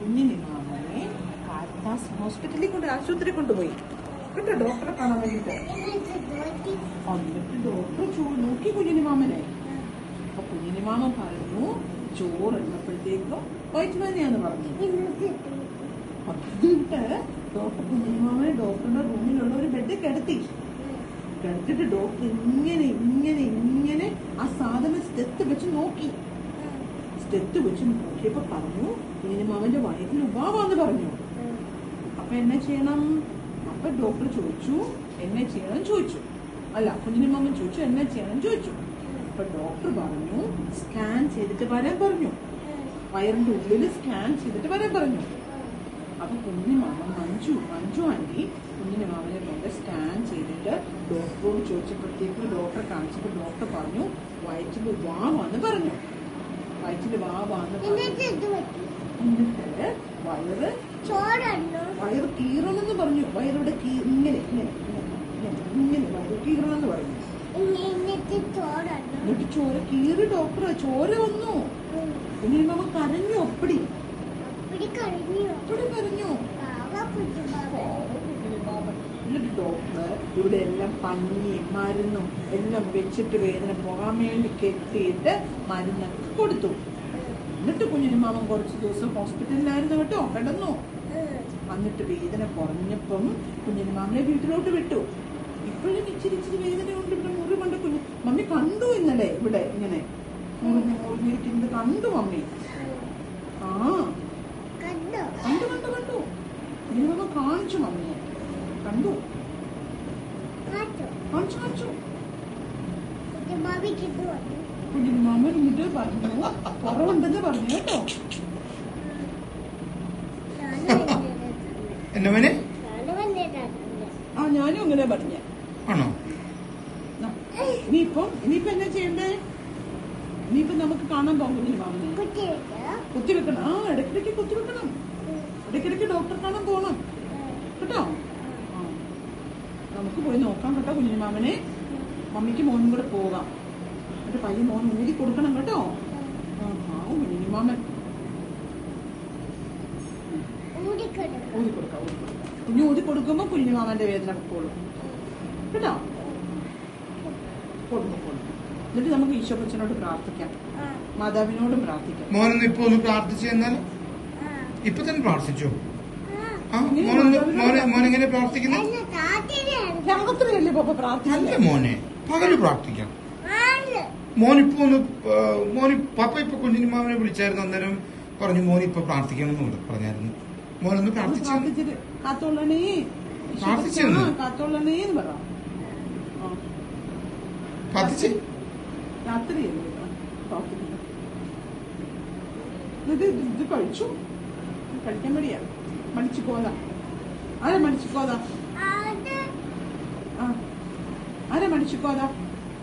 കുഞ്ഞിനെ മാമനെ കാരിത്താസ് ഹോസ്പിറ്റലിൽ കൊണ്ട് ആശുപത്രി കൊണ്ടുപോയി. കേട്ടോ ഡോക്ടറെ കാണാൻ വേണ്ടിട്ട് എന്നിട്ട് ഡോക്ടർ ചോ നോക്കി കുഞ്ഞിനി മാമനെ അപ്പൊ കുഞ്ഞിനി മാമൻ പറഞ്ഞു ചോറ് എണ്ണപ്പോഴത്തേക്കും വയറ്റുവേദനയാന്ന് പറഞ്ഞു. എന്നിട്ട് ഡോക്ടർ കുഞ്ഞിനി മാമനെ ഡോക്ടറുടെ റൂമിലുള്ള ഒരു ബെഡ് കിടത്തി. കിടത്തിട്ട് ഡോക്ടർ ഇങ്ങനെ ഇങ്ങനെ ഇങ്ങനെ ആ സാധനം സ്റ്റെത്ത് വെച്ച് നോക്കി. സ്റ്റെത്ത് വെച്ച് നോക്കിയപ്പോ പറഞ്ഞു ഇങ്ങനെ മാമന്റെ വയറ്റിൽ ഉപാവാന്ന് പറഞ്ഞു. അപ്പൊ എന്നെ ചെയ്യണം? അപ്പൊ ഡോക്ടർ ചോദിച്ചു എന്നെ ചെയ്യണം? ചോദിച്ചു. അല്ല കുഞ്ഞിന് മാമൻ ചോദിച്ചു എന്നെ ചെയ്യണം? ചോദിച്ചു. അപ്പൊ ഡോക്ടർ പറഞ്ഞു സ്കാൻ ചെയ്തിട്ട് വരാൻ പറഞ്ഞു. വയറിന്റെ ഉള്ളിൽ സ്കാൻ ചെയ്തിട്ട് വരാൻ പറഞ്ഞു. അപ്പൊ കുഞ്ഞിന് മാമൻ മഞ്ജു മഞ്ജു ആന്റി കുഞ്ഞിന് മാമനെ കൊണ്ട് സ്കാൻ ചെയ്തിട്ട് ഡോക്ടറോട് ചോദിച്ചപ്പോഴത്തേക്ക് ഡോക്ടറെ കാണിച്ചപ്പോൾ ഡോക്ടർ പറഞ്ഞു വയറ്റിൽ വാവാന്ന് പറഞ്ഞു. വയറ്റിൽ വാവാന്ന് എന്നിട്ട് വയറ് വയറ് കീറണമെന്ന് പറഞ്ഞു. വയറുടെ ഇങ്ങനെ ഇങ്ങനെ ഇങ്ങനെ, വയറ് കീറണമെന്ന് പറഞ്ഞു. എന്നിട്ട് ചോര കീറി ഡോക്ടർ ചോര വന്നു. ഇനി മാമ കരഞ്ഞു അപ്പടി അപ്പടി കരഞ്ഞു എന്നിട്ട് ഡോക്ടർ ഇവിടെ എല്ലാം പഞ്ഞിയും മരുന്നും എല്ലാം വെച്ചിട്ട് വേദന പോകാൻ വേണ്ടി കെട്ടിയിട്ട് മരുന്നൊക്കെ കൊടുത്തു. എന്നിട്ട് കുഞ്ഞിന് മാമൻ കുറച്ച് ദിവസം ഹോസ്പിറ്റലിലായിരുന്നു കേട്ടോ കിടന്നു. എന്നിട്ട് വേദന കുറഞ്ഞപ്പം കുഞ്ഞിന് മാമനെ വീട്ടിലോട്ട് വിട്ടു. ഇപ്പോഴും ഇച്ചിരി ഇച്ചിരി വേദന കൊണ്ട് ഇവിടെ മുറി കൊണ്ട് കുഞ്ഞ്. മമ്മി കണ്ടു ഇന്നലെ ഇവിടെ ഇങ്ങനെ. മുറിഞ്ഞ് മുറിഞ്ഞിരിക്കുന്നത് കണ്ടു മമ്മി. ആ. കണ്ടു? കണ്ടു കണ്ടു മാമ കാണിച്ചു മമ്മിയെ. കണ്ടു. കാണിച്ചു കുഞ്ഞിന് മാമൻ എന്നിട്ട് പറഞ്ഞു കുറവുണ്ടെന്ന് പറഞ്ഞു കേട്ടോ എന്റെ മോനെ ആ ഞാനും അങ്ങനെ പറഞ്ഞ. ആണോ? ഇനിയിപ്പം ഇനിയിപ്പം എന്നാ ചെയ്യണ്ടേ? ഇനിയിപ്പം നമുക്ക് കാണാൻ പോകും കുഞ്ഞിന് മാമനെ. കുത്തിവെക്കണം. ആ ഇടയ്ക്കിടയ്ക്ക് കുത്തിവെക്കണം. ഇടയ്ക്കിടയ്ക്ക് ഡോക്ടർ കാണാൻ പോകണം കേട്ടോ? നമുക്ക് പോയി നോക്കാം കേട്ടോ കുഞ്ഞിമാമനെ. മമ്മിക്ക് മോനും കൂടെ പോകാം. എന്നിട്ട് പയ്യൻ മോൻ ഊതി കൊടുക്കണം കേട്ടോ. ആ പാവം കുഞ്ഞിന് മാമൻ ഊതി കൊടുക്കാം ഊതി കൊടുക്കാം കുഞ്ഞു ഊതി കൊടുക്കുമ്പോ കുഞ്ഞിമാമന്റെ വേദന പൊക്കോളും. കേട്ടോ? കൊടുക്കും കൊടുക്കും. എന്നിട്ട് നമുക്ക് ഈശോ കൊച്ചനോട് പ്രാർത്ഥിക്കാം മാതാവിനോടും പ്രാർത്ഥിക്കാം. മോനൊന്ന് ഇപ്പൊ ഒന്ന് പ്രാർത്ഥിച്ചു എന്നാൽ ഇപ്പൊ തന്നെ പ്രാർത്ഥിച്ചോ? മോനെങ്ങനെ പ്രാർത്ഥിക്കുന്നത് രാത്രിയല്ലേ പാപ്പ നല്ല പ്രാർത്ഥിച്ചല്ലേ മോനെ പകൽ പ്രാർത്ഥിക്കാം. മോനിപ്പോ ഒന്ന് മോന് പപ്പ ഇപ്പൊ കുഞ്ഞിന് മാമനെ വിളിച്ചായിരുന്നു അന്നേരം പറഞ്ഞു മോൻ ഇപ്പൊ പ്രാർത്ഥിക്കണം എന്ന് പറഞ്ഞായിരുന്നു. മോനൊന്ന് പ്രാർത്ഥിച്ചു. രാത്രിയല്ലേ? ഇത് ഇത് കഴിച്ചു? കഴിക്കാൻ മടിയാ మంచి కోదా అరే మంచి కోదా అరే మంచి కోదా